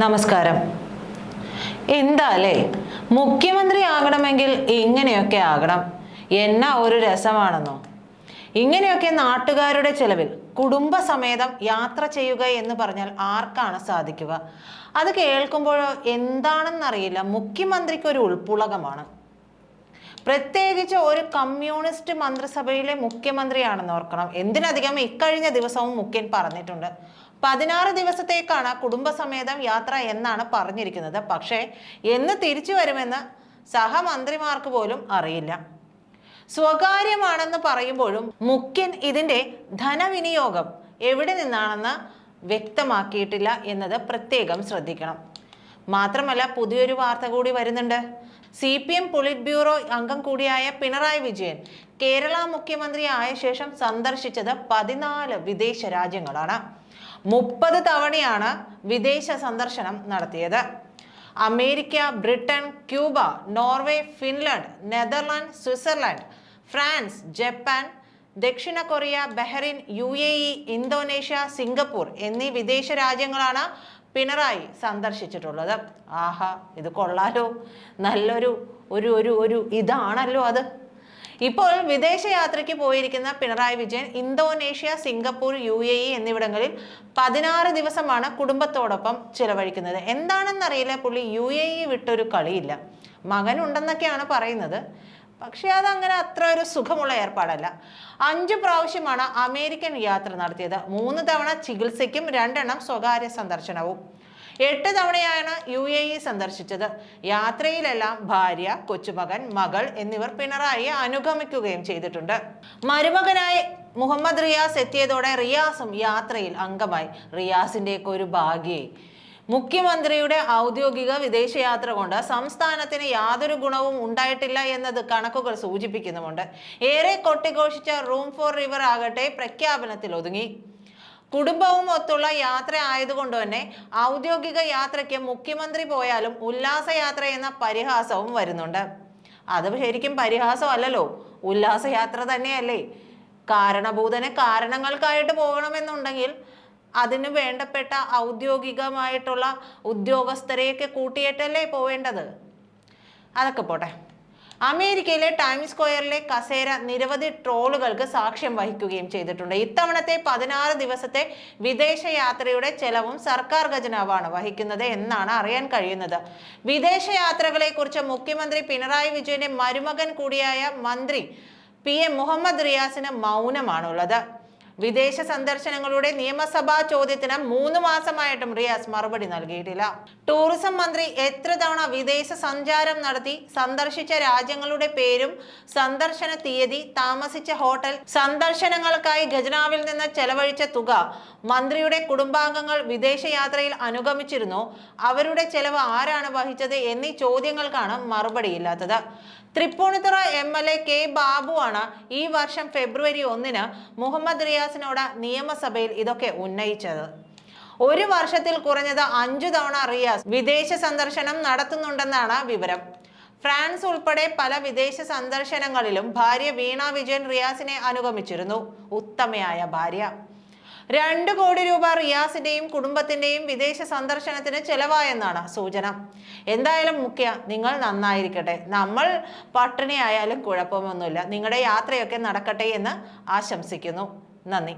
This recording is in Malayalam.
നമസ്കാരം. എന്താ അല്ലേ മുഖ്യമന്ത്രി ആകണമെങ്കിൽ ഇങ്ങനെയൊക്കെ ആകണം. എന്നാ ഒരു രസമാണെന്നോ? ഇങ്ങനെയൊക്കെ നാട്ടുകാരുടെ ചെലവിൽ കുടുംബസമേതം യാത്ര ചെയ്യുക എന്ന് പറഞ്ഞാൽ ആർക്കാണ് സാധിക്കുക? അത് കേൾക്കുമ്പോഴോ എന്താണെന്നറിയില്ല. മുഖ്യമന്ത്രിക്ക് ഒരു ഉൾപ്പുളകമാണ് പ്രത്യേകിച്ച് ഒരു കമ്മ്യൂണിസ്റ്റ് മന്ത്രിസഭയിലെ മുഖ്യമന്ത്രിയാണെന്ന് ഓർക്കണം. എന്തിനധികം ഇക്കഴിഞ്ഞ ദിവസവും മുഖ്യൻ പറഞ്ഞിട്ടുണ്ട്. പതിനാറ് ദിവസത്തേക്കാണ് കുടുംബസമേതം യാത്ര എന്നാണ് പറഞ്ഞിരിക്കുന്നത്. പക്ഷേ എന്ന് തിരിച്ചു വരുമെന്ന് സഹമന്ത്രിമാർക്ക് പോലും അറിയില്ല. സ്വകാര്യമാണെന്ന് പറയുമ്പോഴും മുഖ്യൻ ഇതിന്റെ ധനവിനിയോഗം എവിടെ നിന്നാണെന്ന് വ്യക്തമാക്കിയിട്ടില്ല എന്നത് പ്രത്യേകം ശ്രദ്ധിക്കണം. മാത്രമല്ല പുതിയൊരു വാർത്ത കൂടി വരുന്നുണ്ട്. C P M polit bureau അംഗം കൂടിയായ പിണറായി വിജയൻ കേരള മുഖ്യമന്ത്രി ആയ ശേഷം സന്ദർശിച്ചത് പതിനാല് വിദേശ രാജ്യങ്ങളാണ്. മുപ്പത് തവണയാണ് വിദേശ സന്ദർശനം നടത്തിയത്. America Britain Cuba Norway Finland Netherland Switzerland France Japan ദക്ഷിണ Korea Bahrain U A E Indonesia Singapore എന്നീ വിദേശ രാജ്യങ്ങളാണ് പിണറായി സന്ദർശിച്ചിട്ടുള്ളത്. ആഹാ ഇത് കൊള്ളാലോ. നല്ലൊരു ഒരു ഒരു ഒരു ഇതാണല്ലോ അത്. ഇപ്പോൾ വിദേശയാത്രയ്ക്ക് പോയിരിക്കുന്ന Pinarayi Vijayan Indonesia Singapore U A E എന്നിവിടങ്ങളിൽ പതിനാറ് ദിവസമാണ് കുടുംബത്തോടൊപ്പം ചിലവഴിക്കുന്നത്. എന്താണെന്നറിയില്ല പുള്ളി യു എ ഇ വിട്ടൊരു കളിയില്ല. മകനുണ്ടെന്നൊക്കെയാണ് പറയുന്നത്. പക്ഷേ അതങ്ങനെ അത്ര ഒരു സുഖമുള്ള ഏർപ്പാടല്ല. അഞ്ച് പ്രാവശ്യമാണ് അമേരിക്കൻ യാത്ര നടത്തിയത്. മൂന്ന് തവണ ചികിത്സയ്ക്കും രണ്ടെണ്ണം സ്വകാര്യ സന്ദർശനവും. എട്ട് തവണയാണ് യു എ ഇ സന്ദർശിച്ചത്. യാത്രയിലെല്ലാം ഭാര്യ കൊച്ചുമകൻ മകൾ എന്നിവർ പിണറായി അനുഗമിക്കുകയും ചെയ്തിട്ടുണ്ട്. മരുമകനായി മുഹമ്മദ് റിയാസ് എത്തിയതോടെ റിയാസും യാത്രയിൽ അംഗമായി. റിയാസിന്റെയൊക്കെ ഒരു ഭാഗ്യേ. മുഖ്യമന്ത്രിയുടെ ഔദ്യോഗിക വിദേശയാത്ര കൊണ്ട് സംസ്ഥാനത്തിന് യാതൊരു ഗുണവും ഉണ്ടായിട്ടില്ല എന്നത് കണക്കുകൾ സൂചിപ്പിക്കുന്നുമുണ്ട്. ഏറെ കൊട്ടിഘോഷിച്ച റൂം ഫോർ റിവർ ആകട്ടെ പ്രഖ്യാപനത്തിൽ ഒതുങ്ങി കുടുംബവും ഒത്തുള്ള യാത്ര ആയതുകൊണ്ട് തന്നെ ഔദ്യോഗിക യാത്രയ്ക്ക് മുഖ്യമന്ത്രി പോയാലും ഉല്ലാസയാത്ര എന്ന പരിഹാസവും വരുന്നുണ്ട്. അത് ശരിക്കും പരിഹാസമല്ലല്ലോ. ഉല്ലാസയാത്ര തന്നെയല്ലേ. കാരണഭൂതനെ കാരണങ്ങൾക്കായിട്ട് പോകണമെന്നുണ്ടെങ്കിൽ അതിന് വേണ്ടപ്പെട്ട ഔദ്യോഗികമായിട്ടുള്ള ഉദ്യോഗസ്ഥരെയൊക്കെ കൂട്ടിയിട്ടല്ലേ പോവേണ്ടത്. അതൊക്കെ പോട്ടെ. അമേരിക്കയിലെ ടൈംസ് സ്ക്വയറിലെ കസേര നിരവധി ട്രോളുകൾക്ക് സാക്ഷ്യം വഹിക്കുകയും ചെയ്തിട്ടുണ്ട്. ഇത്തവണത്തെ പതിനാറ് ദിവസത്തെ വിദേശയാത്രയുടെ ചെലവും സർക്കാർ ഖജനാവാണ് വഹിക്കുന്നത് എന്നാണ് അറിയാൻ കഴിയുന്നത്. വിദേശയാത്രകളെ കുറിച്ച് മുഖ്യമന്ത്രി പിണറായി വിജയന്റെ മരുമകൻ കൂടിയായ മന്ത്രി പി എം മുഹമ്മദ് റിയാസിന് മൗനമാണുള്ളത്. വിദേശ സന്ദർശനങ്ങളുടെ നിയമസഭാ ചോദ്യത്തിന് മൂന്ന് മാസമായിട്ടും റിയാസ് മറുപടി നൽകിയിട്ടില്ല. ടൂറിസം മന്ത്രി എത്ര തവണ വിദേശ സഞ്ചാരം നടത്തി സന്ദർശിച്ച രാജ്യങ്ങളുടെ പേരും സന്ദർശന തീയതി താമസിച്ച ഹോട്ടൽ സന്ദർശനങ്ങൾക്കായി ഖജനാവിൽ നിന്ന് ചെലവഴിച്ച തുക മന്ത്രിയുടെ കുടുംബാംഗങ്ങൾ വിദേശയാത്രയിൽ അനുഗമിച്ചിരുന്നു അവരുടെ ചെലവ് ആരാണ് വഹിച്ചത് എന്നീ ചോദ്യങ്ങൾക്കാണ് മറുപടിയില്ലാത്തത്. Tripunithura M L A K ബാബുവാണ് ഈ വർഷം ഫെബ്രുവരി ഒന്നിന് മുഹമ്മദ് റിയാസിനോട് നിയമസഭയിൽ ഇതൊക്കെ ഉന്നയിച്ചത്. ഒരു വർഷത്തിൽ കുറഞ്ഞത് അഞ്ചു തവണ റിയാസ് വിദേശ സന്ദർശനം നടത്തുന്നുണ്ടെന്നാണ് വിവരം. ഫ്രാൻസ് ഉൾപ്പെടെ പല വിദേശ സന്ദർശനങ്ങളിലും ഭാര്യ വീണ വിജയൻ റിയാസിനെ അനുഗമിച്ചിരുന്നു. ഉത്തമയായ ഭാര്യ. രണ്ട് കോടി രൂപ റിയാസിന്റെയും കുടുംബത്തിന്റെയും വിദേശ സന്ദർശനത്തിന് ചെലവായെന്നാണ് സൂചന. എന്തായാലും മുഖ്യ നിങ്ങൾ നന്നായിരിക്കട്ടെ. നമ്മൾ പട്ടിണി ആയാലും കുഴപ്പമൊന്നുമില്ല. നിങ്ങളുടെ യാത്രയൊക്കെ നടക്കട്ടെ എന്ന് ആശംസിക്കുന്നു. നന്ദി.